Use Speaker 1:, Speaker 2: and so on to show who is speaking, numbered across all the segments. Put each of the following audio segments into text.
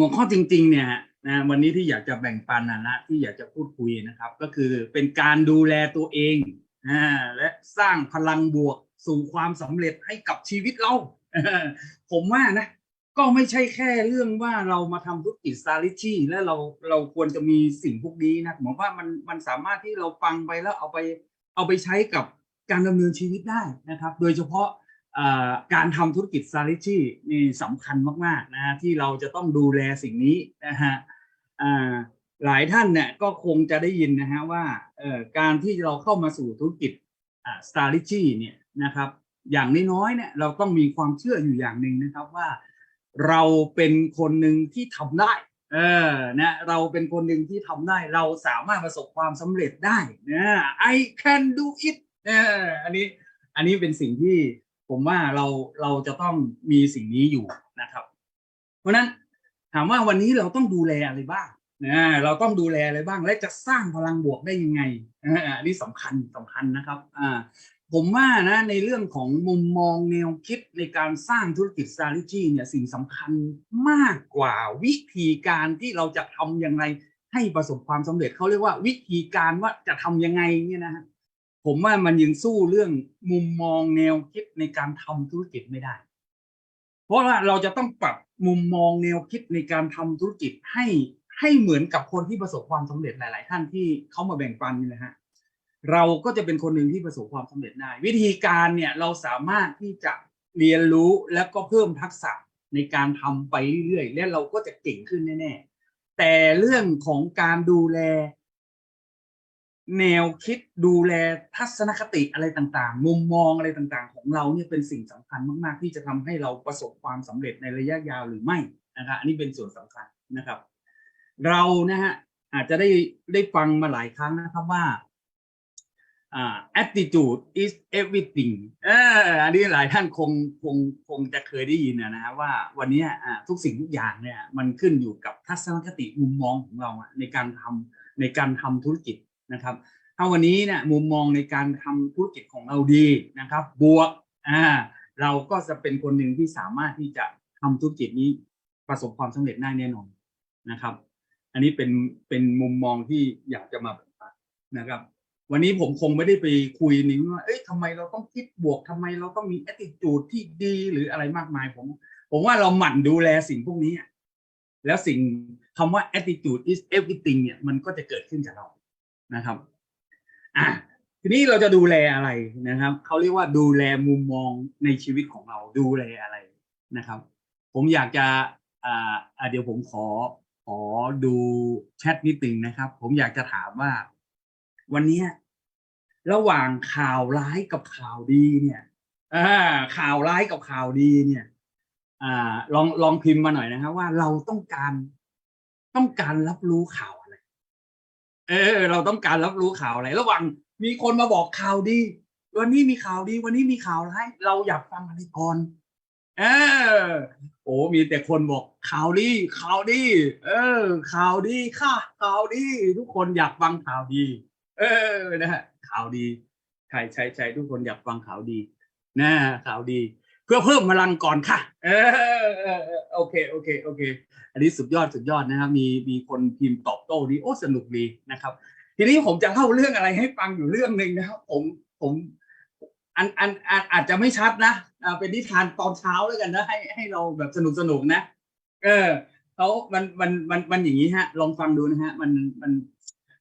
Speaker 1: หัวข้อจริงๆเนี่ยนะวันนี้ที่อยากจะแบ่งปันนะนะที่อยากจะพูดคุยนะครับ ก็คือเป็นการดูแลตัวเองอ่าและสร้างพลังบวกสู่ความสำเร็จให้กับชีวิตเรา ผมว่านะ ก็ไม่ใช่แค่เรื่องว่าเรามาทำธุรกิจซาลิชี่แล้วเราเราควรจะมีสิ่งพวกนี้นะผมว่ามันมันสามารถที่เราฟังไปแล้วเอาไปเอาไปใช้กับการดำเนินชีวิตได้นะครับ โดยเฉพาะ การทำธุรกิจซาลิชี่นี่สำคัญมากๆนะฮะที่เราจะต้องดูแลสิ่งนี้นะฮะหลายท่านเนี่ยก็คงจะได้ยินนะฮะว่าการที่เราเข้ามาสู่ธุรกิจอ่าซาลิชี่เนี่ยนะครับอย่างน้อยๆเนี่ยเราต้องมีความเชื่ออยู่อย่างหนึ่งนะครับว่า เราเป็นคนหนึ่งที่ทำได้เออนะเราเป็นคนหนึ่งที่ทำได้ เราสามารถประสบความสำเร็จได้นะ I can do it เอออันนี้อันนี้เป็นสิ่งที่ ผมว่าเราเราจะต้องมีสิ่งนี้อยู่นะครับ เพราะนั้นถามว่าวันนี้เราต้องดูแลอะไรบ้างนะเราต้องดูแลอะไรบ้าง และจะสร้างพลังบวกได้ยังไงอันนี้สำคัญสำคัญนะครับอ่าผมว่านะในเรื่องของมุมมองแนวคิดในการสร้างธุรกิจ s t r a t e g y เนี่ยสิ่งสำคัญมากกว่าวิธีการที่เราจะทำยังไงให้ประสบความสำเร็จเขาเรียกว่าวิธีการว่าจะทำยังไงเนี่ยนะฮะ ผมว่ามันยังสู้เรื่องมุมมองแนวคิดในการทำธุรกิจไม่ได้ เพราะว่าเราจะต้องปรับมุมมองแนวคิดในการทำธุรกิจให้ให้เหมือนกับคนที่ประสบความสำเร็จหลาย ๆ ท่านที่เขามาแบ่งปันนี่นะฮะเราก็จะเป็นคนหนึ่งที่ประสบความสำเร็จได้ วิธีการเนี่ยเราสามารถที่จะเรียนรู้แล้วก็เพิ่มทักษะในการทำไปเรื่อย ๆ และเราก็จะเก่งขึ้นแน่ ๆ แต่เรื่องของการดูแล แนวคิดดูแลทัศนคติอะไรต่างๆ มุมมองอะไรต่างๆ ของเราเนี่ยเป็นสิ่งสำคัญมากๆ ที่จะทำให้เราประสบความสำเร็จในระยะยาวหรือไม่นะครับอันนี้เป็นส่วนสำคัญนะครับ เรานะฮะอาจจะได้ได้ฟังมาหลายครั้งนะครับว่า attitude is everything อันนี้หลายท่านคงคงคงจะเคยได้ยินนะฮะว่าวันนี้ทุกสิ่งทุกอย่างเนี่ยมันขึ้นอยู่กับทัศนคติมุมมองของเราในการทำในการทำธุรกิจ นะครับถ้าวันนี้เนี่ยมุมมองในการทำธุรกิจของเราดีนะครับ บวกอ่าเราก็จะเป็นคนหนึ่งที่สามารถที่จะทำธุรกิจนี้ประสบความสำเร็จได้แน่นอนนะครับ อันนี้เป็นเป็นมุมมองที่อยากจะมาแบ่งปันนะครับ วันนี้ผมคงไม่ได้ไปคุยนิ้ว่าเอ้ยทำไมเราต้องคิดบวกทำไมเราต้องมี attitude ที่ดีหรืออะไรมากมายผมผมว่าเราหมั่นดูแลสิ่งพวกนี้ แล้วสิ่งคำว่า attitude is everything เนี่ยมันก็จะเกิดขึ้นกับเรา นะครับอะทีนี้เราจะดูแลอะไรนะครับเขาเรียกว่าดูแลมุมมองในชีวิตของเราดูแลอะไรนะครับ ผมอยากจะอ่าเดี๋ยวผมขอขอดูแชทนิดนึงนะครับ ผมอยากจะถามว่า วันนี้ระหว่างข่าวร้ายกับข่าวดีเนี่ยอ่าข่าวร้ายกับข่าวดีเนี่ย อ่า ลองลองพิมพ์มาหน่อยนะครับว่าเราต้องการต้องการรับรู้ข่าว เออ เราต้องการรับรู้ข่าวอะไรระหว่างมีคนมาบอกข่าวดี วันนี้มีข่าวดี วันนี้มีข่าวร้ายเราอยากฟังอะไรก่อนเออโอ้มีแต่คนบอกข่าวดีข่าวดี เออ ข่าวดีค่ะข่าวดี ทุกคนอยากฟังข่าวดี เออนะฮะข่าวดีใช่ใช่ใช่ทุกคนอยากฟังข่าวดีนะข่าวดี เพื่อเพิ่มพลังก่อนค่ะ เออเออเออโอเคโอเคโอเค อันนี้สุดยอดสุดยอดนะครับมีมีคนพิมพ์ตอบโต้ดีโอ้สนุกดีนะครับ ทีนี้ผมจะเล่าเรื่องอะไรให้ฟังอยู่เรื่องหนึ่งนะครับ ผมผมอันอันอันอาจจะไม่ชัดนะเป็นนิทานตอนเช้าแล้วกันนะให้ให้เราแบบสนุกสนุกนะ เออเขามันมันมันมันอย่างนี้ฮะ ลองฟังดูนะฮะ มันมัน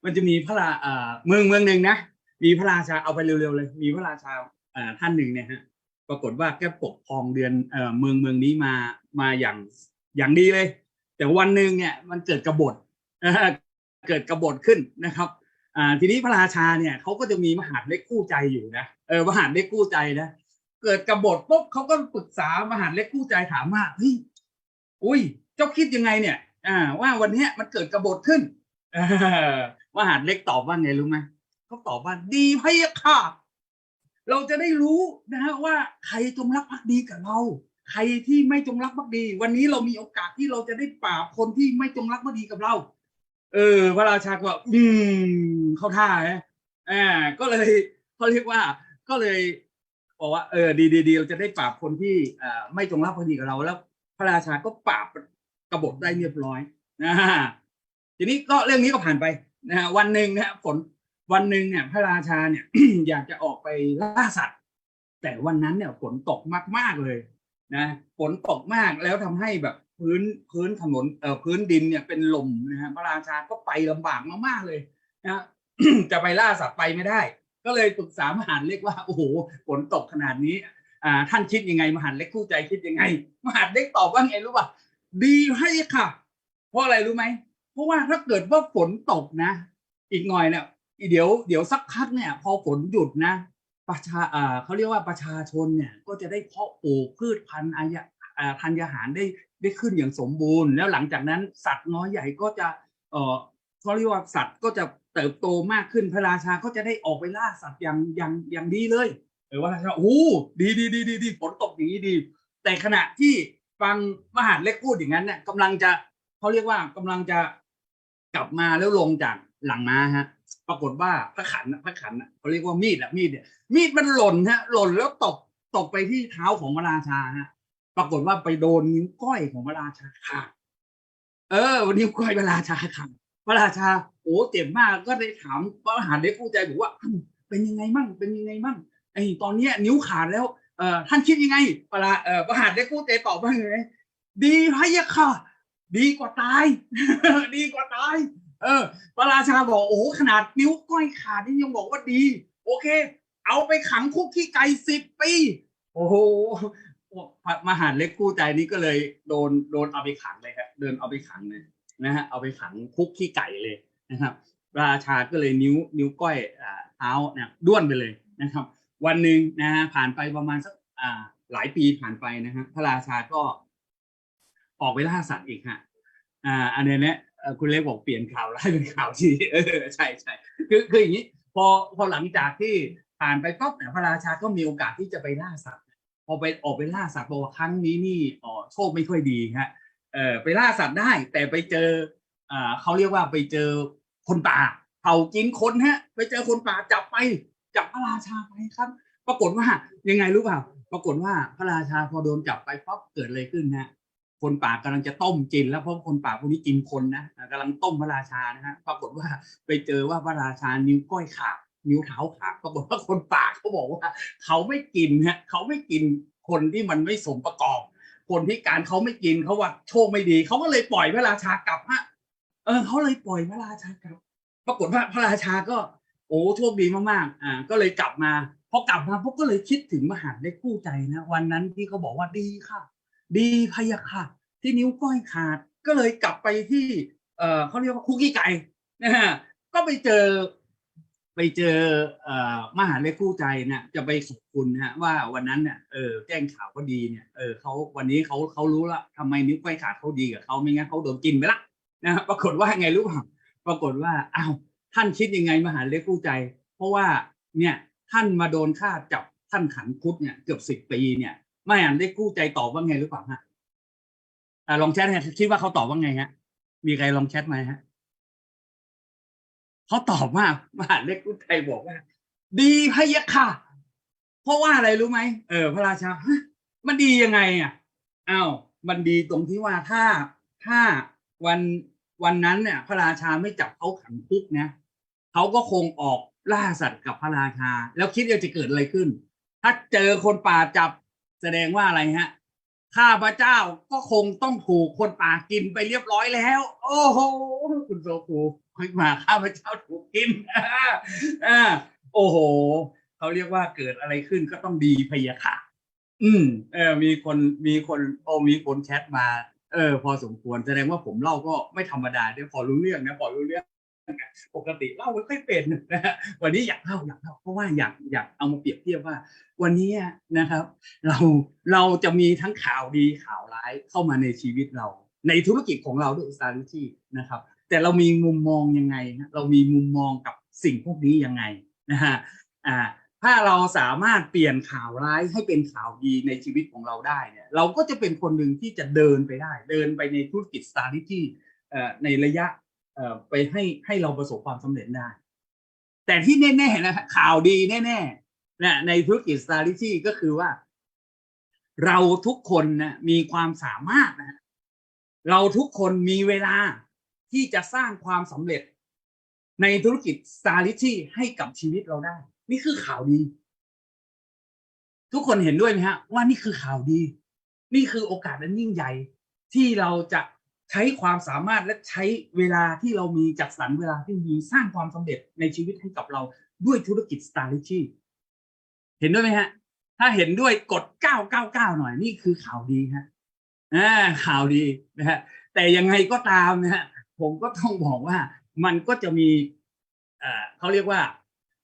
Speaker 1: มันจะมีพระราอ่าเมืองเมืองหนึ่งนะมีพระราชาเอาไปเร็วๆเลย มีพระราชาอ่าท่านหนึ่งเนี่ยฮะปรากฏว่าแกปกครองเดือนเอ่อเมืองเมืองนี้มามาอย่างอย่างดีเลย แต่วันหนึ่งเนี่ยมันเกิดกบฏเกิดกบฏขึ้นนะครับทีนี้พระราชาเนี่ยเขาก็จะมีมหาดเล็กคู่ใจอยู่นะเออมหาดเล็กคู่ใจนะเกิดกบฏปุ๊บเขาก็ปรึกษามหาดเล็กคู่ใจถามว่าเฮ้ยอุ้ยเจ้าคิดยังไงเนี่ย อ่า ว่าวันนี้มันเกิดกบฏขึ้นมหาดเล็กตอบว่าไงรู้ไหมเขาตอบว่าดีพะยะค่ะ เราจะได้รู้นะฮะว่าใครจงรักภักดีกับเรา ใครที่ไม่จงรักภักดี วันนี้เรามีโอกาสที่เราจะได้ปราบคนที่ไม่จงรักภักดีกับเรา เออ พระราชาก็อืม เข้าท่าฮะอ่าก็เลยเขาเรียกว่า ก็เลยบอกว่าเออดีดีดีเราจะได้ปราบคนที่อ่าไม่จงรักภักดีกับเรา แล้ว พระราชาก็ปราบกบฏได้เรียบร้อยนะฮะทีนี้ก็เรื่องนี้ก็ผ่านไปนะฮะวันหนึ่งนะฮะผลวันหนึ่งเนี่ย พระราชาเนี่ย อยากจะออกไปล่าสัตว์ แต่วันนั้นเนี่ยฝนตกมากๆเลย นะฝนตกมากแล้วทำให้แบบพื้นพื้นถนนเอ่อพื้นดินเนี่ยเป็นลมนะฮะพระราชาก็ไปลำบากมากๆเลยนะจะไปล่าสัตว์ไปไม่ได้ ก็เลยปรึกษามหาดเล็กว่าโอ้โหฝนตกขนาดนี้อ่าท่านคิดยังไง มหาดเล็กคู่ใจคิดยังไง มหาดเล็กตอบว่าไงรู้ป่ะดีให้ค่ะ เพราะอะไรรู้ไหมเพราะว่าถ้าเกิดว่าฝนตกนะ อีกหน่อยเนี่ยเดี๋ยวเดี๋ยวสักพักเนี่ย พอฝนหยุดนะ ประชาเขาเรียกว่าประชาชนเนี่ยก็จะได้เพาะปลูกพืชพันธุ์อายะอ่าธัญญาหารได้ได้ขึ้นอย่างสมบูรณ์ แล้วหลังจากนั้นสัตว์น้อยใหญ่ก็จะเออเขาเรียกว่าสัตว์ก็จะเติบโตมากขึ้นพระราชาก็จะได้ออกไปล่าสัตว์อย่างอย่างอย่างดีเลยเออว่าราชาโอ้ดีดีดีดีดีฝนตกอย่างนี้ดี แต่ขณะที่ฟังมหาดเล็กพูดอย่างนั้นเนี่ยกำลังจะเขาเรียกว่ากำลังจะกลับมาแล้วลงจากหลังม้าฮะ ปรากฏว่าพระขันน่ะพระขันน่ะเขาเรียกว่ามีดอะมีดเนี่ยมีดมันหล่นฮะ หล่นแล้วตกตกไปที่เท้าของพระราชาฮะ ปรากฏว่าไปโดนนิ้วก้อยของพระราชาขาดเออนิ้วก้อยพระราชาขาดพระราชาโอ้เจ็บมากก็ได้ถามพระมหาเด็กผู้ใจบอกว่าเป็นยังไงมั่งเป็นยังไงมั่งไอ้ตอนเนี้ยนิ้วขาดแล้วเออท่านคิดยังไงพระราเออพระมหาเด็กผู้ใจตอบว่าไงดีพระยะค่ะ ดีกว่าตาย ดีกว่าตาย เออพระราชาบอกโอ้ขนาดนิ้วก้อยขาดนี่ยังบอกว่าดี โอเค เอาไปขังคุกที่ไกลสิบปี โอ้โหมหาเล็กกู้ใจนี้ก็เลยโดนโดนเอาไปขังเลยครับเดินเอาไปขังเลยนะฮะเอาไปขังคุกที่ไก่เลยนะครับ ราชาก็เลยนิ้วนิ้วก้อยเท้าเนี่ยด้วนไปเลยนะครับ วันหนึ่งนะฮะผ่านไปประมาณสักอ่าหลายปีผ่านไปนะฮะพระราชาก็ออกไปล่าสัตว์อีกฮะอ่าอันเนี้ยเนี่ย คุณเล็กบอกเปลี่ยนข่าวร้ายเป็นข่าวดีเออใช่ใช่คือคืออย่างนี้ พอพอหลังจากที่ผ่านไปปั๊บเนี่ยพระราชาก็มีโอกาสที่จะไปล่าสัตว์พอไปออกไปล่าสัตว์บอกว่าครั้งนี้นี่อ๋อโชคไม่ค่อยดีฮะเออไปล่าสัตว์ได้ แต่ไปเจออ่าเขาเรียกว่าไปเจอคนป่าเผากินคนฮะ ไปเจอคนป่าจับไปจับพระราชาไปครับ ปรากฏว่ายังไงรู้เปล่า ปรากฏว่าพระราชาพอโดนจับไปปั๊บเกิดอะไรขึ้นฮะ คนป่ากำลังจะต้มกินแล้วเพราะคนป่าพวกนี้กินคนนะอ่ากำลังต้มพระราชานะฮะปรากฏว่าไปเจอว่าพระราชานิ้วก้อยขาดนิ้วเท้าขาดปรากฏว่าคนป่าเขาบอกว่า เขาไม่กินฮะเขาไม่กินคนที่มันไม่สมประกอบ คนที่การเขาไม่กินเขาว่าโชคไม่ดีเขาก็เลยปล่อยพระราชากลับฮะเออเขาเลยปล่อยพระราชากลับ ปรากฏว่าพระราชาก็โอ้โชคดีมากๆอ่าก็เลยกลับมาพอกลับมาพวกก็เลยคิดถึงมหาดเล็กคู่ใจนะ วันนั้นที่เขาบอกว่าดีค่ะ ดีพะยะค่ะ ที่นิ้วก้อยขาดก็เลยกลับไปที่เอ่อเขาเรียกว่าคุกกี้ไก่นะฮะก็ไปเจอไปเจอเอ่อมหาเล็กคู่ใจนี่ยจะไปขอบคุณนะฮะว่าวันนั้นเนี่ยเออแจ้งข่าวก็ดีเนี่ยเออเขาวันนี้เขาเขารู้ละทำไมนิ้วก้อยขาดเขาดีกับเขาไม่งั้นเขาโดนกินไปละนะฮะปรากฏว่าไงรู้เปล่าปรากฏว่าอ้าวท่านคิดยังไงมหาเล็กคู่ใจ เพราะว่าเนี่ยท่านมาโดนฆ่าจับท่านขันคุดเนี่ยเกือบสิบปีเนี่ย มหาเล็กคู่ใจตอบว่าไงหรือเปล่าฮะอ่าลองแชทฮะคิดว่าเขาตอบว่าไงฮะ มีใครลองแชทไหมฮะเขาตอบว่ามหาเล็กกุไทยบอกว่า ดีพะยะค่ะ เพราะว่าอะไรรู้ไหมเออ พระราชามันดียังไงอะอ้าวมันดีตรงที่ว่าถ้าถ้าวันวันนั้นเนี่ย พระราชาไม่จับเขาขังคุกนะเขาก็คงออกล่าสัตว์กับพระราชา แล้วคิดว่าจะเกิดอะไรขึ้น ถ้าเจอคนป่าจับ แสดงว่าอะไรฮะข้าพระเจ้าก็คงต้องถูกคนป่ากินไปเรียบร้อยแล้ว โอ้โหคุณโซคูเฮ้ยมาข้าพระเจ้าถูกกินอ่าโอ้โหเขาเรียกว่าเกิดอะไรขึ้นก็ต้องดีพยะค่ะ อืม เออ มีคนมีคนโอ้มีคนแชทมา เออ พอสมควรแสดงว่าผมเล่าก็ไม่ธรรมดาเด้วยพอรู้เรื่องนะพอรู้เรื่อง ปกติเล่าไม่ค่อยเป็นนะฮะวันนี้อยากเล่าอยากเล่าเพราะว่าอยากอยากเอามาเปรียบเทียบว่า วันนี้นะครับ เราเราจะมีทั้งข่าวดีข่าวร้ายเข้ามาในชีวิตเรา ในธุรกิจของเราด้วยสตาร์ที่นะครับ แต่เรามีมุมมองยังไงนะเรามีมุมมองกับสิ่งพวกนี้ยังไงนะฮะอ่าถ้าเราสามารถเปลี่ยนข่าวร้ายให้เป็นข่าวดีในชีวิตของเราได้เนี่ยเราก็จะเป็นคนหนึ่งที่จะเดินไปได้ เดินไปในธุรกิจสตาร์ที่ในระยะ ไปให้ให้เราประสบความสำเร็จได้ แต่ที่แน่ๆนะข่าวดีแน่ๆนะในธุรกิจสตาร์ที่ก็คือว่า เราทุกคนนะมีความสามารถนะเราทุกคนมีเวลาที่จะสร้างความสำเร็จ ในธุรกิจ s t a r i t y ให้กับชีวิตเราได้ นี่คือข่าวดี ทุกคนเห็นด้วยไหมฮะ ว่านี่คือข่าวดี นี่คือโอกาสอันยิ่งใหญ่ที่เราจะ ใช้ความสามารถและใช้เวลาที่เรามีจัดสรรเวลาที่มีสร้างความสำเร็จในชีวิตให้กับเราด้วยธุรกิจ s t a r i t y เห็นด้วยไหมฮะ ถ้าเห็นด้วยกด 999 หน่อยนี่คือข่าวดีฮะอ่าข่าวดีนะฮะแต่ยังไงก็ตามนะฮะผมก็ต้องบอกว่ามันก็จะมีเอ่อเขาเรียกว่า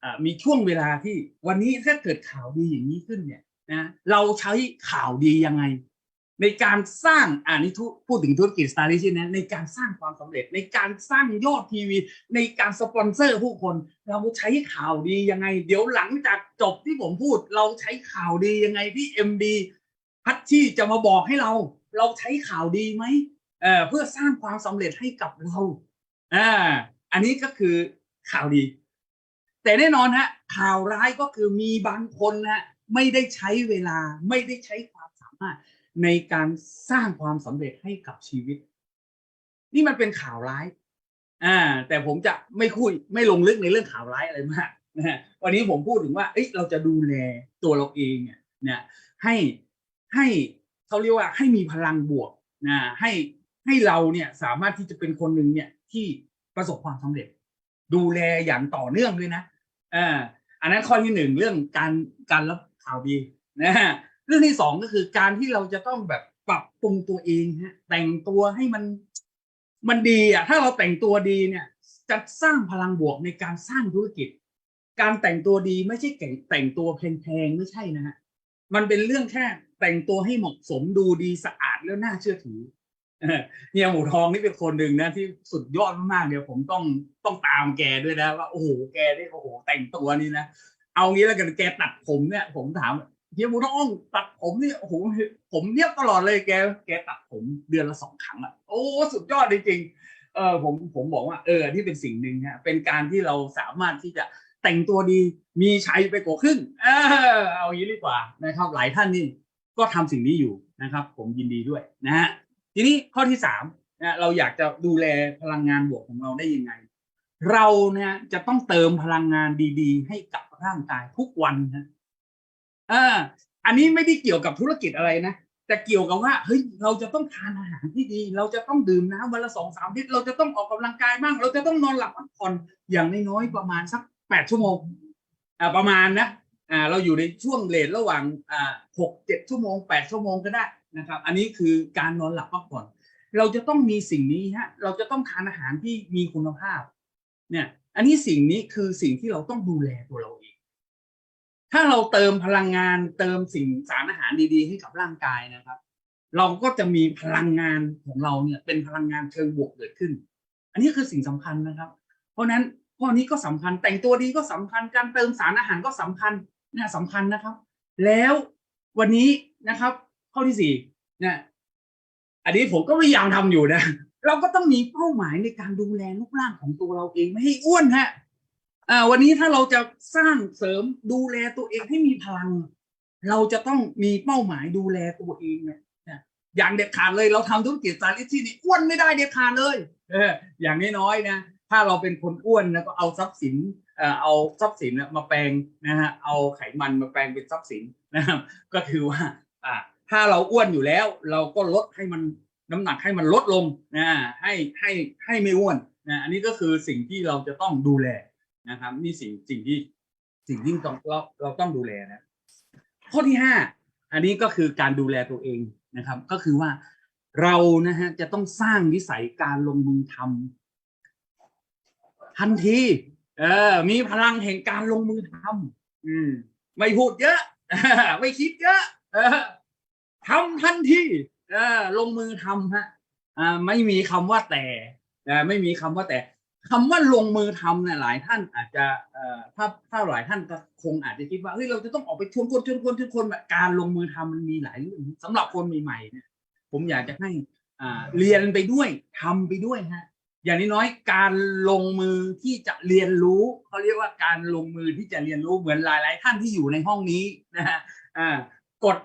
Speaker 1: อ่อมีช่วงเวลาที่วันนี้ถ้าเกิดข่าวดีอย่างนี้ขึ้นเนี่ยนะเราใช้ข่าวดียังไง ในการสร้างอ่านี่ทุพูดถึงธุรกิจสตาร์ลิชนะในการสร้างความสำเร็จในการสร้างยอดทีวี ในการสปอนเซอร์ผู้คน เราใช้ข่าวดียังไง เดี๋ยวหลังจากจบที่ผมพูด เราใช้ข่าวดียังไงที่ MD พัชชี่จะมาบอกให้เรา เราใช้ข่าวดีไหมเอ่อเพื่อสร้างความสำเร็จให้กับเราอ่าอันนี้ก็คือข่าวดี แต่แน่นอนฮะข่าวร้ายก็คือมีบางคนนะไม่ได้ใช้เวลาไม่ได้ใช้ความสามารถ ในการสร้างความสำเร็จให้กับชีวิต นี่มันเป็นข่าวร้าย อ่า แต่ผมจะไม่คุยไม่ลงลึกในเรื่องข่าวร้ายอะไรมากนะฮะวันนี้ผมพูดถึงว่าเอ้ยเราจะดูแลตัวเราเองเนี่ยให้ให้เขาเรียกว่าให้มีพลังบวกนะให้ให้เราเนี่ยสามารถที่จะเป็นคนหนึ่งเนี่ยที่ประสบความสำเร็จ ดูแลอย่างต่อเนื่องด้วยนะอ่าอันนั้นข้อที่หนึ่งเรื่องการการรับข่าวดีนะฮะ เรื่องที่สองก็คือการที่เราจะต้องแบบปรับปรุงตัวเองฮะแต่งตัวให้มันมันดีอะถ้าเราแต่งตัวดีเนี่ยจะสร้างพลังบวกในการสร้างธุรกิจ การแต่งตัวดีไม่ใช่แต่งแต่งตัวแพงๆไม่ใช่นะฮะมันเป็นเรื่องแค่แต่งตัวให้เหมาะสมดูดีสะอาดแล้วน่าเชื่อถือเออเฮียหมูทองนี่เป็นคนหนึ่งนะที่สุดยอดมากๆเดี๋ยวผมต้องต้องตามแกด้วยนะว่าโอ้โหแกนี่โอ้โหแต่งตัวนี่นะเอางี้แล้วกันแกตัดผมเนี่ย ผมถาม เฮียบุญน้องตัดผมเนี่ยโอ้โหผมเนียบตลอดเลยแก แกตัดผมเดือนละสองครั้งอะโอ้สุดยอดจริงๆเออผมผมบอกว่าเออที่เป็นสิ่งหนึ่งฮะเป็นการที่เราสามารถที่จะแต่งตัวดีมีชัยไปกว่าครึ่งเออเอางี้ดีกว่านะครับ หลายท่านนี่ก็ทำสิ่งนี้อยู่นะครับ ผมยินดีด้วยนะฮะทีนี้ข้อที่สามนะเราอยากจะดูแลพลังงานบวกของเราได้ยังไง เราเนี่ยจะต้องเติมพลังงานดี ๆ ให้กับร่างกายทุกวันนะ อ่าอันนี้ไม่ได้เกี่ยวกับธุรกิจอะไรนะแต่เกี่ยวกับว่าเฮ้ยเราจะต้องทานอาหารที่ดี เราจะต้องดื่มน้ำวันละสองสามลิตรเราจะต้องออกกำลังกายบ้าง เราจะต้องนอนหลับพักผ่อนอย่างน้อยๆประมาณสักแปดชั่วโมงอ่าประมาณนะอ่าเราอยู่ในช่วงเลทระหว่างอ่าหกเจ็ดชั่วโมงแปดชั่วโมงก็ได้นะครับ อันนี้คือการนอนหลับพักผ่อน เราจะต้องมีสิ่งนี้ฮะเราจะต้องทานอาหารที่มีคุณภาพ เนี่ย อันนี้สิ่งนี้คือสิ่งที่เราต้องดูแลตัวเราเอง ถ้าเราเติมพลังงานเติมสิ่งสารอาหารดีๆให้กับร่างกายนะครับ เราก็จะมีพลังงานของเราเนี่ยเป็นพลังงานเชิงบวกเกิดขึ้น อันนี้คือสิ่งสำคัญนะครับ เพราะนั้นข้อนี้ก็สำคัญแต่งตัวดีก็สำคัญการเติมสารอาหารก็สำคัญนะสำคัญนะครับ แล้ววันนี้นะครับ ข้อที่สี่เนี่ยอันนี้ผมก็พยายามทำอยู่นะ เราก็ต้องมีเป้าหมายในการดูแลรูปร่างของตัวเราเองไม่ให้อ้วนฮะ วันนี้ถ้าเราจะสร้างเสริมดูแลตัวเองให้มีพลัง เราจะต้องมีเป้าหมายดูแลตัวเองเนี่ยอย่างเด็ดขาดเลยเราทำธุรกิจสาริที่นี่อ้วนไม่ได้เด็ดขาดเลยเอออย่างน้อยๆนะถ้าเราเป็นคนอ้วนแล้วก็เอาทรัพย์สินเอาทรัพย์สินมาแปลงนะฮะเอาไขมันมาแปลงเป็นทรัพย์สินนะครับก็คือว่าอ่าถ้าเราอ้วนอยู่แล้ว เราก็ลดให้มันน้ำหนักให้มันลดลงนะให้ให้ให้ไม่อ้วนนะอันนี้ก็คือสิ่งที่เราจะต้องดูแล นะครับ นี่สิ่งสิ่งที่สิ่งที่ต้องเราเราต้องดูแลนะข้อที่ห้าอันนี้ก็คือการดูแลตัวเองนะครับ ก็คือว่าเรานะฮะจะต้องสร้างนิสัยการลงมือทำทันทีเออ มีพลังแห่งการลงมือทำอืม ไม่พูดเยอะ ไม่คิดเยอะออทำทันทีเออ ลงมือทำฮะ อ่า ไม่มีคำว่าแต่ไม่มีคำว่าแต่ คำว่าลงมือทำเนี่ยหลายท่านอาจจะถ้าถ้าหลายท่านก็คงอาจจะคิดว่าเฮ้ยเราจะต้องออกไปชวนคนชวนคนชวนคนแบบการลงมือทำมันมีหลายเรื่องสำหรับคนใหม่ๆเนี่ยผมอยากจะให้เรียนไปด้วยทำไปด้วยฮะอย่างน้อยๆการลงมือที่จะเรียนรู้เขาเรียกว่าการลงมือที่จะเรียนรู้เหมือนหลาย ๆ ท่านที่อยู่ในห้องนี้นะฮะกด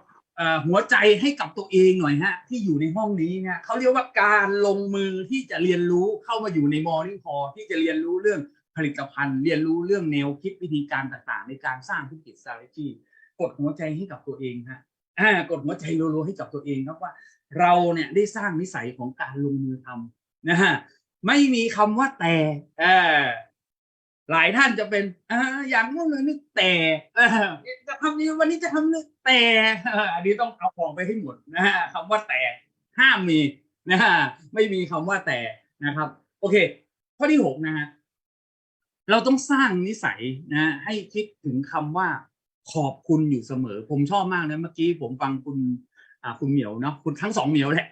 Speaker 1: หัวใจให้กับตัวเองหน่อยฮะ ที่อยู่ในห้องนี้ฮะเขาเรียกว่าการลงมือที่จะเรียนรู้เข้ามาอยู่ในมอร์นิ่งพอที่จะเรียนรู้เรื่องผลิตภัณฑ์ เรียนรู้เรื่องแนวคิดวิธีการต่างๆ ในการสร้างธุรกิจ strategy กดหัวใจให้กับตัวเองฮะกดหัวใจรัวๆให้กับตัวเองครับว่า เราเนี่ยได้สร้างนิสัยของการลงมือทำนะฮะไม่มีคำว่าแต่ หลายท่านจะเป็นออย่างนู้นเลยนี่แต่จะทำนี้วันนี้จะทำนี่แต่อันนี้ต้องเอาออกไปให้หมดนะฮะคำว่าแต่ห้ามมีนะฮะไม่มีคำว่าแต่นะครับ โอเค ข้อที่หกนะฮะเราต้องสร้างนิสัยนะให้คิดถึงคำว่าขอบคุณอยู่เสมอ ผมชอบมากนะเมื่อกี้ผมฟังคุณอ่าคุณเหมียวเนาะคุณทั้งสองเหมียวแหละ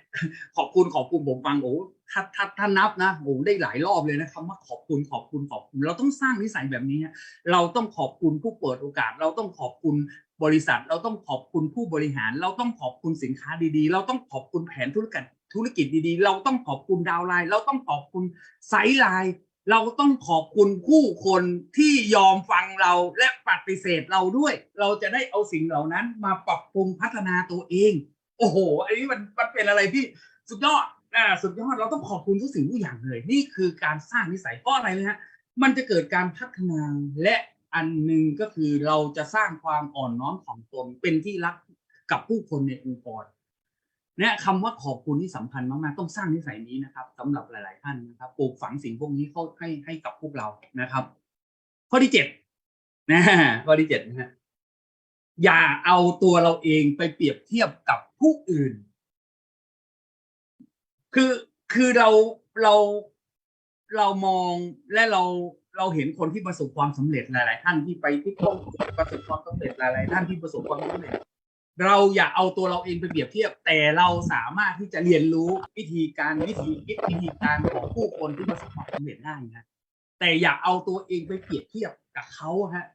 Speaker 1: ขอบคุณขอบคุณผมฟังโอ้ ถ้าถ้าถ้านับนะโอ้ได้หลายรอบเลยนะคำว่าขอบคุณขอบคุณขอบคุณ เราต้องสร้างนิสัยแบบนี้ เราต้องขอบคุณผู้เปิดโอกาส เราต้องขอบคุณบริษัท เราต้องขอบคุณผู้บริหาร เราต้องขอบคุณสินค้าดีๆ เราต้องขอบคุณแผนธุรกิจธุรกิจดีๆ เราต้องขอบคุณดาวไลน์เราต้องขอบคุณไซไลน์เราต้องขอบคุณผู้คนที่ยอมฟังเราและปฏิเสธเราด้วย เราจะได้เอาสิ่งเหล่านั้นมาปรับปรุงพัฒนาตัวเอง โอ้โหอันนี้มันมันเป็นอะไรที่สุดยอด อ่าสุดยอดเราต้องขอบคุณทุกสิ่งทุกอย่างเลย นี่คือการสร้างนิสัยเพราะอะไรนะฮะมันจะเกิดการพัฒนาและอันหนึ่งก็คือเราจะสร้างความอ่อนน้อมถ่อมตนเป็นที่รักกับผู้คนในองค์กรเนี่ยคำว่าขอบคุณที่สำคัญมากๆต้องสร้างนิสัยนี้นะครับสำหรับหลาย ๆ ท่านนะครับปลูกฝังสิ่งพวกนี้เข้าให้ให้กับพวกเรานะครับ ข้อที่เจ็ดนะข้อที่เจ็ดนะฮะอย่าเอาตัวเราเองไปเปรียบเทียบกับผู้อื่น คือคือเราเราเรามองและเราเราเห็นคนที่ประสบความสำเร็จหลาย ๆ ท่านที่ไปที่ต้องประสบความสำเร็จหลาย ๆ ท่านที่ประสบความสำเร็จเราอย่าเอาตัวเราเองไปเปรียบเทียบ แต่เราสามารถที่จะเรียนรู้วิธีการวิธีคิดวิธีการของผู้คนที่ประสบความสำเร็จได้นะแต่อย่าเอาตัวเองไปเปรียบเทียบกับเขาฮะ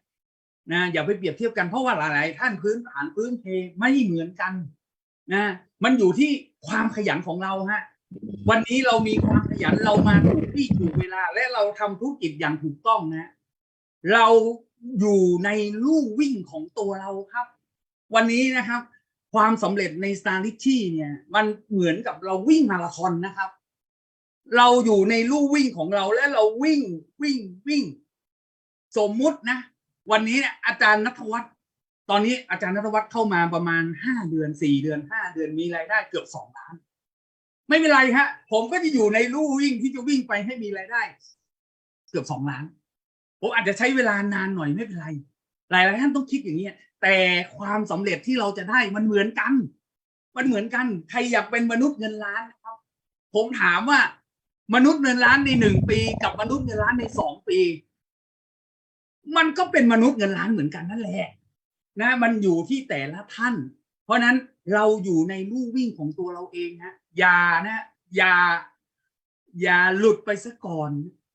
Speaker 1: นะอย่าไปเปรียบเทียบกันเพราะว่าหลาย ๆ ท่านพื้นฐานพื้นเพไม่เหมือนกันนะมันอยู่ที่ความขยันของเราฮะ วันนี้เรามีความขยันเรามาถูกที่ถูกเวลา และเราทำธุรกิจอย่างถูกต้องนะ เราอยู่ในลู่วิ่งของตัวเราครับ วันนี้นะครับ ความสำเร็จในสตาร์ลิชี่เนี่ย มันเหมือนกับเราวิ่งมาราธอนนะครับ เราอยู่ในลู่วิ่งของเราและเราวิ่งวิ่งวิ่ง สมมุตินะ วันนี้อาจารย์นัทวัฒน์ตอนนี้อาจารย์นัทวัฒน์เข้ามาประมาณห้าเดือนสี่เดือนห้าเดือนมีรายได้เกือบสองล้าน ไม่เป็นไรฮะ ผมก็จะอยู่ในลู่วิ่งที่จะวิ่งไปให้มีรายได้ เกือบสองล้าน ผมอาจจะใช้เวลานานหน่อยไม่เป็นไร หลายหลายท่านต้องคิดอย่างนี้แต่ความสำเร็จที่เราจะได้มันเหมือนกัน มันเหมือนกัน ใครอยากเป็นมนุษย์เงินล้านครับ ผมถามว่ามนุษย์เงินล้านในหนึ่งปี กับมนุษย์เงินล้านในสองปี มันก็เป็นมนุษย์เงินล้านเหมือนกันนั่นแหละนะ มันอยู่ที่แต่ละท่าน เพราะนั้นเราอยู่ในลู่วิ่งของตัวเราเองฮะอย่านะอย่าอย่าหลุดไปซะก่อน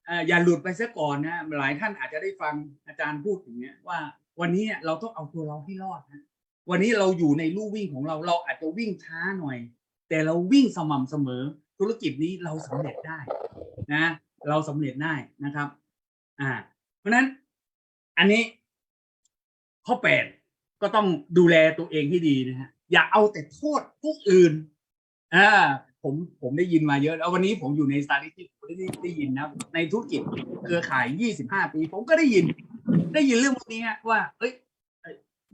Speaker 1: อ่ออย่าหลุดไปซะก่อนนะหลายท่านอาจจะได้ฟังอาจารย์พูดอย่างเนี้ยว่าวันนี้เราต้องเอาตัวเราให้รอดนะวันนี้เราอยู่ในลู่วิ่งของเราเราอาจจะวิ่งช้าหน่อย แต่เราวิ่งสม่ำเสมอ ธุรกิจนี้เราสำเร็จได้นะ เราสำเร็จได้นะครับ อ่า เพราะฉะนั้นอันนี้ข้อแปดก็ต้องดูแลตัวเองให้ดีนะฮะ อย่าเอาแต่โทษผู้อื่นอ่าผมผมได้ยินมาเยอะแล้ววันนี้ผมอยู่ในสตาร์ที่ผมได้ได้ยินนะ ในธุรกิจเครือข่าย 25 ปี ผมก็ได้ยิน ได้ยินเรื่องพวกนี้ฮะว่าเอ้ย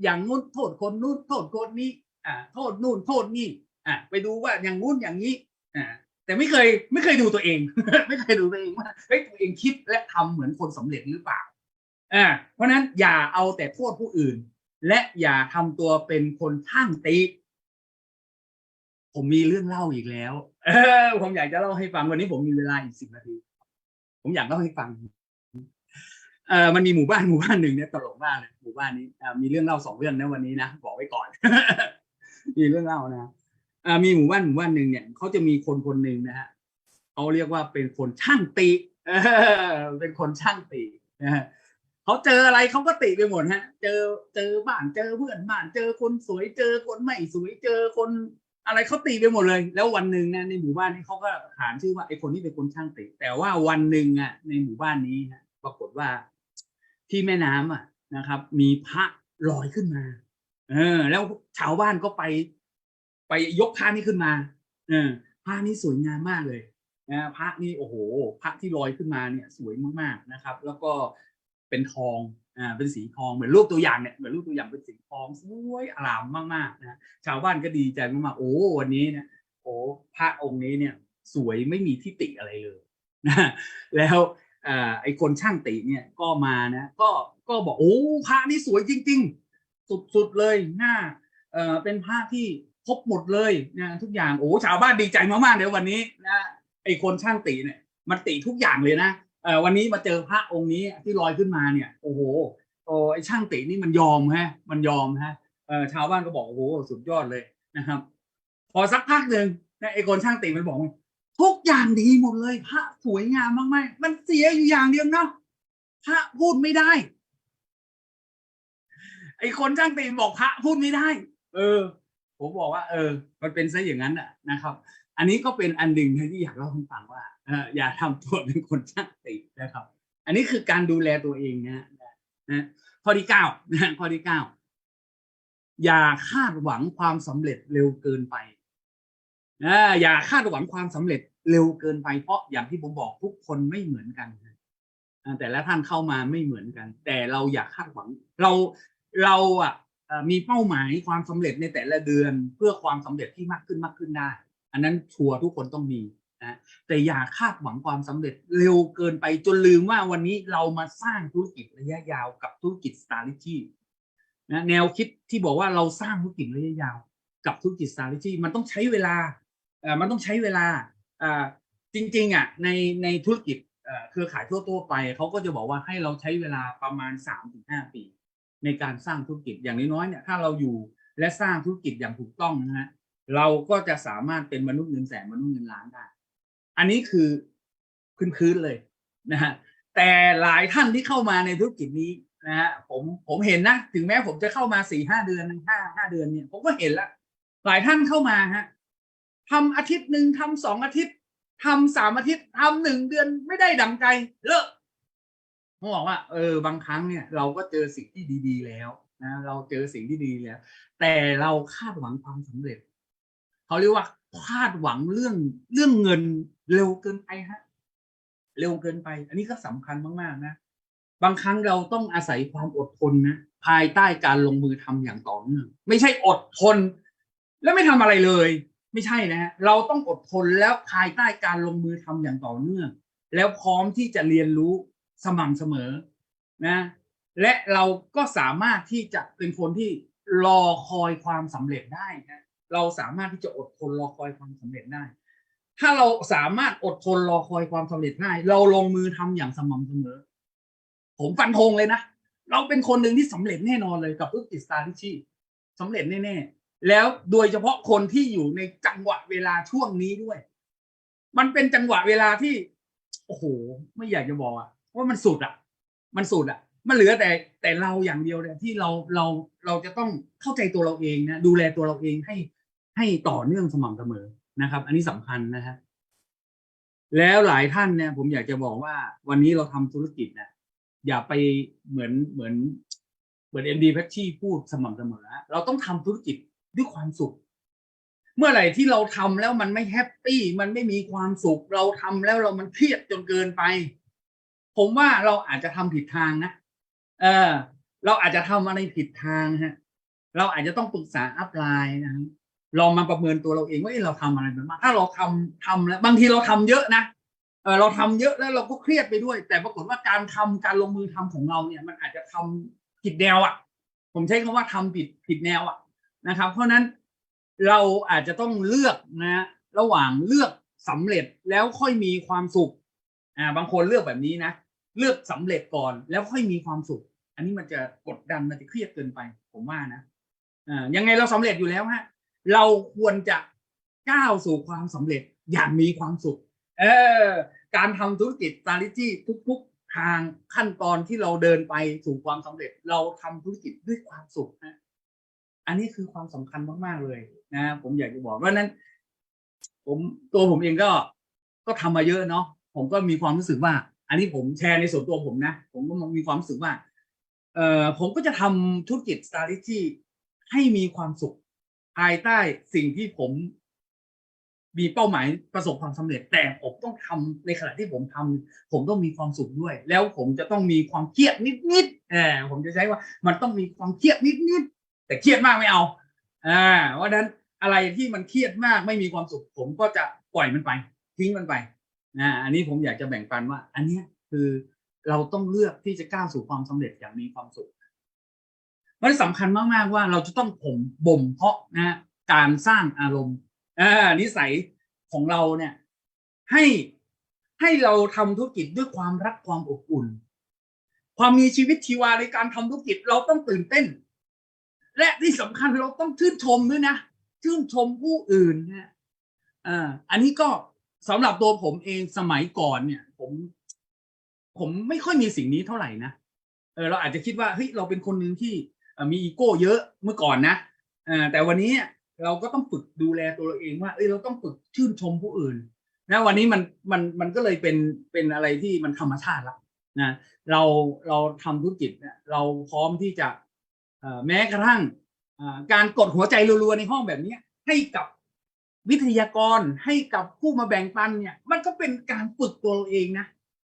Speaker 1: อย่างงู้นโทษคนนู้นโทษคนนี้ อ่า โทษนู่นโทษนี่ อ่าไปดูว่าอย่างงู้นอย่างนี้ อ่า แต่ไม่เคยไม่เคยดูตัวเอง ไม่เคยดูตัวเองว่าเฮ้ยตัวเองคิดและทำเหมือนคนสำเร็จหรือเปล่าอ่าเพราะนั้นอย่าเอาแต่โทษผู้อื่น และอย่าทำตัวเป็นคนช่างตีผมมีเรื่องเล่าอีกแล้ว เออ ผมอยากจะเล่าให้ฟังวันนี้ผมมีเวลาอีกสิบนาที ผมอยากเล่าให้ฟัง เออมันมีหมู่บ้านหมู่บ้านหนึ่งเนี่ยตลกมากเลยหมู่บ้านนี้มีเรื่องเล่าสองเรื่องนะวันนี้นะบอกไว้ก่อน มีเรื่องเล่านะอ่ามีหมู่บ้านหมู่บ้านหนึ่งเนี่ยเขาจะมีคนคนหนึ่งนะฮะเขาเรียกว่าเป็นคนช่างตีเออเป็นคนช่างตีนะฮะ เขาเจออะไรเขาก็ติไปหมดฮะ เจอเจอบ้านเจอเพื่อนบ้านเจอคนสวยเจอคนไม่สวยเจอคนอะไรเขาตีไปหมดเลย แล้ววันหนึ่งนะในหมู่บ้านนี้เขาก็ขานชื่อว่าไอ้คนนี้เป็นคนช่างตีแต่ว่าวันหนึ่งอะ ในหมู่บ้านนี้ฮะปรากฏว่าที่แม่น้ำอะนะครับ มีพระลอยขึ้นมาเเออ แล้วชาวบ้านก็ไป ไปยกพระนี้ขึ้นมา เออพระนี้สวยงามมากเลยนะพระนี่โอ้โห พระที่ลอยขึ้นมาเนี่ย สวยมากๆนะครับ แล้วก็ เป็นทองอ่าเป็นสีทองเหมือนรูปตัวอย่างเนี่ยเหมือนรูปตัวอย่างเป็นสีทองสวยอลามมากๆนะชาวบ้านก็ดีใจมากๆโอ้วันนี้เนี่ยโอ้พระองค์นี้เนี่ยสวยไม่มีที่ติอะไรเลยนะแล้วอ่าไอ้คนช่างติเนี่ยก็มานะก็ก็บอกโอ้พระนี่สวยจริง ๆ สุดๆเลยหน้าเอ่อเป็นพระที่ครบหมดเลยนะทุกอย่างโอ้ชาวบ้านดีใจมากๆเลยวันนี้นะไอคนช่างติเนี่ยมันติทุกอย่างเลยนะ วันนี้มาเจอพระองค์นี้ที่ลอยขึ้นมาเนี่ย โอ้โหโอ้ไอช่างตินี่มันยอมฮะ มันยอมฮะเอ่อชาวบ้านก็บอกโอ้โหสุดยอดเลยนะครับ พอสักพักหนึ่งไอคนช่างติมันบอกทุกอย่างดีหมดเลยพระสวยงามมากๆมันเสียอยู่อย่างเดียวเนาะพระพูดไม่ได้ ไอคนช่างติบอกพระพูดไม่ได้ เออ ผมบอกว่า เออ มันเป็นซะอย่างนั้นอะนะครับ อันนี้ก็เป็นอันหนึ่งที่อยากเล่าให้ฟังว่า อย่าทำตัวเป็นคนช่างตินะครับ อันนี้คือการดูแลตัวเองนะนะข้อที่เก้านะข้อที่เก้าอย่าคาดหวังความสำเร็จเร็วเกินไปนะอย่าคาดหวังความสำเร็จเร็วเกินไปเพราะอย่างที่ผมบอกทุกคนไม่เหมือนกันนะอ่แต่ละท่านเข้ามาไม่เหมือนกัน แต่เราอย่าคาดหวัง เราเราอะมีเป้าหมายความสำเร็จในแต่ละเดือนเพื่อความสำเร็จที่มากขึ้นมากขึ้นได้ อันนั้นชัวร์ทุกคนต้องมี นะแต่อย่าคาดหวังความสำเร็จเร็วเกินไปจนลืมว่าวันนี้เรามาสร้างธุรกิจระยะยาวกับธุรกิจ strategy นะแนวคิดที่บอกว่าเราสร้างธุรกิจระยะยาว กับธุรกิจ strategy มันต้องใช้เวลาอ่อมันต้องใช้เวลาอ่าจริงๆอะในในธุรกิจเอ่อเครือข่ายทั่วๆไปเขาก็จะบอกว่าให้เราใช้เวลาประมาณ 3-5 ปี ในการสร้างธุรกิจอย่างน้อยๆเนี่ยถ้าเราอยู่และสร้างธุรกิจอย่างถูกต้องนะฮะเราก็จะสามารถเป็นมนุษย์เงินแสนมนุษย์เงินล้านได้ อันนี้คือพื้นๆเลยนะฮะแต่หลายท่านที่เข้ามาในธุรกิจนี้นะฮะผมผมเห็นนะ ถึงแม้ผมจะเข้ามาสี่ห้าเดือนห้าห้าเดือนเนี่ย ผมก็เห็นละหลายท่านเข้ามาฮะทำอาทิตย์หนึ่งทำสองอาทิตย์ทำสามอาทิตย์ทำหนึ่งเดือนไม่ได้ดังใจเลิกผมบอกว่าเออบางครั้งเนี่ย เราก็เจอสิ่งที่ดีๆแล้วนะเราเจอสิ่งที่ดีแล้ว แต่เราคาดหวังความสำเร็จเขาเรียกว่า คาดหวังเรื่องเรื่องเงินเร็วเกินไปฮะ เร็วเกินไป อันนี้ก็สำคัญมากๆนะบางครั้งเราต้องอาศัยความอดทนนะภายใต้การลงมือทำอย่างต่อเนื่องไม่ใช่อดทน แล้วไม่ทำอะไรเลย ไม่ใช่นะฮะเราต้องอดทนแล้วภายใต้การลงมือทำอย่างต่อเนื่อง แล้วพร้อมที่จะเรียนรู้สม่ำเสมอนะ และเราก็สามารถที่จะเป็นคนที่รอคอยความสำเร็จได้นะ เราสามารถที่จะอดทนรอคอยความสำเร็จได้ ถ้าเราสามารถอดทนรอคอยความสำเร็จได้ เราลงมือทำอย่างสม่ำเสมอ ผมฟันธงเลยนะ เราเป็นคนหนึ่งที่สำเร็จแน่นอนเลยกับธุรกิจสตาร์ทิชีสำเร็จแน่ๆ แล้วโดยเฉพาะคนที่อยู่ในจังหวะเวลาช่วงนี้ด้วย มันเป็นจังหวะเวลาที่ โอ้โห ไม่อยากจะบอกอะว่ามันสุดอะมันสุดอะมันเหลือแต่แต่เราอย่างเดียวเนี่ยที่เราเราเราจะต้องเข้าใจตัวเราเองนะดูแลตัวเราเองให้ ให้ต่อเนื่องสม่ำเสมอนะครับ อันนี้สำคัญนะฮะแล้วหลายท่านเนี่ย ผมอยากจะบอกว่า วันนี้เราทำธุรกิจนะอย่าไปเหมือนเหมือนเหมือนเอ็มดีแพชชี่พูดสม่ำเสมอเราต้องทำธุรกิจด้วยความสุข เมื่อไหร่ที่เราทำแล้วมันไม่แฮปปี้มันไม่มีความสุข เราทำแล้วเรามันเครียดจนเกินไป ผมว่าเราอาจจะทำผิดทางนะเออ เราอาจจะทำอะไรผิดทางฮะ เราอาจจะต้องปรึกษาอัพไลน์นะครับ ลองมาประเมินตัวเราเองว่าเราทำอะไรไปบ้างถ้าเราทำทำแล้วบางทีเราทำเยอะนะเออเราทำเยอะแล้วเราก็เครียดไปด้วย แต่ปรากฏว่าการทำการลงมือทำของเราเนี่ยมันอาจจะทำผิดแนวอะ่ะ ผมใช้คำว่าทำผิดผิดแนวอะ่ะนะครับ เพราะฉะนั้นเราอาจจะต้องเลือกนะ ระหว่างเลือกสำเร็จแล้วค่อยมีความสุขอ่าบางคนเลือกแบบนี้นะเลือกสำเร็จก่อนแล้วค่อยมีความสุข อันนี้มันจะกดดันมันจะเครียดเกินไป ผมว่านะอ่ายังไงเราสำเร็จอยู่แล้วฮะ เราควรจะก้าวสู่ความสำเร็จอย่างมีความสุข เออ การทำธุรกิจ strategy ทุก ๆ ทางขั้นตอนที่เราเดินไปสู่ความสำเร็จ เราทำธุรกิจด้วยความสุขนะอันนี้คือความสำคัญมากๆเลยนะผมอยากจะบอกว่านั้น ผมตัวผมเองก็ก็ทำมาเยอะเนาะผมก็มีความรู้สึกว่า อันนี้ผมแชร์ในส่วนตัวผมนะ ผมก็มีความรู้สึกว่า เออผมก็จะทำธุรกิจ strategy ให้มีความสุข ภายใต้สิ่งที่ผมมีเป้าหมายประสบความสำเร็จ แต่ผมต้องทำในขณะที่ผมทำผมต้องมีความสุขด้วย แล้วผมจะต้องมีความเครียดนิดๆเออผมจะใช้ว่ามันต้องมีความเครียดนิดๆแต่เครียดมากไม่เอาอ่าเพราะฉะนั้นอะไรที่มันเครียดมากไม่มีความสุข ผมก็จะปล่อยมันไป ทิ้งมันไปนะอันนี้ผมอยากจะแบ่งปันว่า อันนี้คือเราต้องเลือกที่จะก้าวสู่ความสำเร็จอย่างมีความสุข มันสำคัญมากๆว่าเราจะต้องผมบ่มเพาะนะการสร้างอารมณ์อ่านิสัยของเราเนี่ยให้ให้เราทำธุรกิจด้วยความรักความอบอุ่น ความมีชีวิตชีวาในการทำธุรกิจเราต้องตื่นเต้น และที่สำคัญเราต้องชื่นชมด้วยนะชื่นชมผู้อื่นนะอ่าอันนี้ก็สำหรับตัวผมเองสมัยก่อนเนี่ย ผม ผมไม่ค่อยมีสิ่งนี้เท่าไหร่นะเออเราอาจจะคิดว่าเฮ้ยเราเป็นคนหนึ่งที่ มีอีโก้เยอะเมื่อก่อนนะแต่วันนี้เราก็ต้องฝึกดูแลตัวเราเองว่าเอ้ยเราต้องฝึกชื่นชมผู้อื่นนะวันนี้มันมันมันก็เลยเป็นเป็นอะไรที่มันธรรมชาติละนะเราเราทำธุรกิจเนี่ยเราพร้อมที่จะแม้กระทั่งการกดหัวใจรัวๆในห้องแบบนี้ให้กับวิทยากรให้กับผู้มาแบ่งปันเนี่ย มันก็เป็นการฝึกตัวเราเองนะ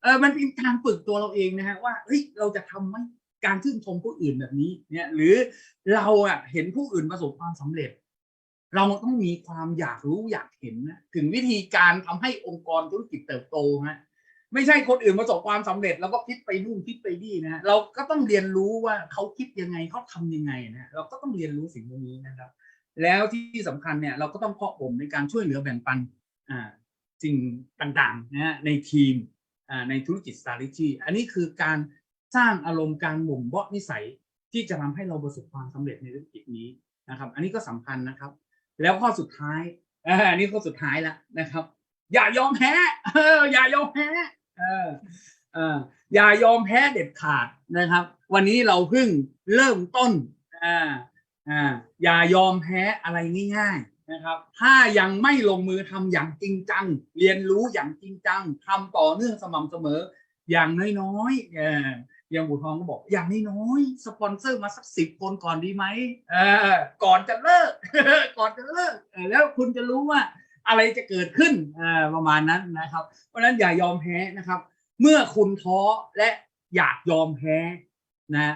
Speaker 1: เออมันเป็นการฝึกตัวเราเองนะฮะว่าเฮ้ยเราจะทำไหม การชื่นชมผู้อื่นแบบนี้เนี่ยหรือเราอะเห็นผู้อื่นประสบความสำเร็จ เราต้องมีความอยากรู้อยากเห็นนะถึงวิธีการทำให้องค์กรธุรกิจเติบโตฮะไม่ใช่คนอื่นประสบความสำเร็จ แล้วก็คิดไปนู่นคิดไปนี่นะเราก็ต้องเรียนรู้ว่าเขาคิดยังไงเขาทำยังไงนะเราก็ต้องเรียนรู้สิ่งพวกนี้นะครับ แล้วที่สำคัญเนี่ยเราก็ต้องเพาะบ่มในการช่วยเหลือแบ่งปันอ่าสิ่งต่างๆนะฮะในทีมอ่าในธุรกิจ strategy อันนี้คือการ สร้างอารมณ์การบ่มเพาะนิสัยที่จะทำให้เราประสบความสำเร็จในธุรกิจนี้นะครับ อันนี้ก็สำคัญนะครับ แล้วข้อสุดท้ายอันนี้ข้อสุดท้ายแล้วนะครับ อย่ายอมแพ้อย่ายอมแพ้เออเอออย่ายอมแพ้เด็ดขาดนะครับ วันนี้เราเพิ่งเริ่มต้นอ่าอ่าอย่ายอมแพ้อะไรง่ายๆนะครับ ถ้ายังไม่ลงมือทำอย่างจริงจัง เรียนรู้อย่างจริงจังทำต่อเนื่องสม่ำเสมอ อย่างน้อยๆเออ ย่างบูทองก็บอก อย่างนี้น้อยสปอนเซอร์มาสักสิบคนก่อนดีไหมเออก่อนจะเลิก ก่อนจะเลิกแล้วคุณจะรู้ว่าอะไรจะเกิดขึ้นประมาณนั้นนะครับ เพราะฉะนั้นอย่ายอมแพ้นะครับ เมื่อคุณท้อและอยากยอมแพ้นะ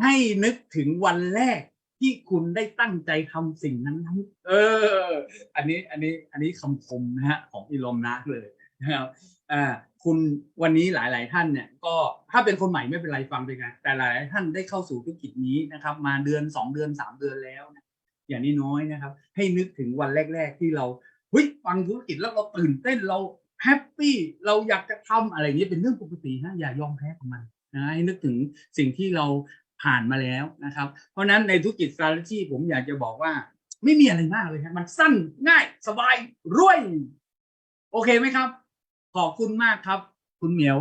Speaker 1: ให้นึกถึงวันแรกที่คุณได้ตั้งใจทำสิ่งนั้นนั้นเออ อันนี้อันนี้อันนี้คำคมนะฮะของอีลอมนักเลยนะครับอ่า คุณวันนี้หลาย ๆ ท่านเนี่ยก็ถ้าเป็นคนใหม่ไม่เป็นไรฟังไปกันแต่หลายๆท่านได้เข้าสู่ธุรกิจนี้นะครับ มาเดือนสองเดือนสามเดือนแล้วนะอย่างนี้น้อยนะครับ ให้นึกถึงวันแรก ๆ ที่เราเฮ้ยฟังธุรกิจแล้วเราตื่นเต้นเราแฮปปี้เราอยากจะทำอะไรอย่างนี้เป็นเรื่องปกตินะอย่ายอมแพ้กับมันนะให้นึกถึงสิ่งที่เราผ่านมาแล้วนะครับ เพราะฉะนั้นในธุรกิจ strategy ผมอยากจะบอกว่า ไม่มีอะไรมากเลยครับมันสั้นง่ายสบายรวย โอเคไหมครับ ขอบคุณมากครับ คุณเหมียว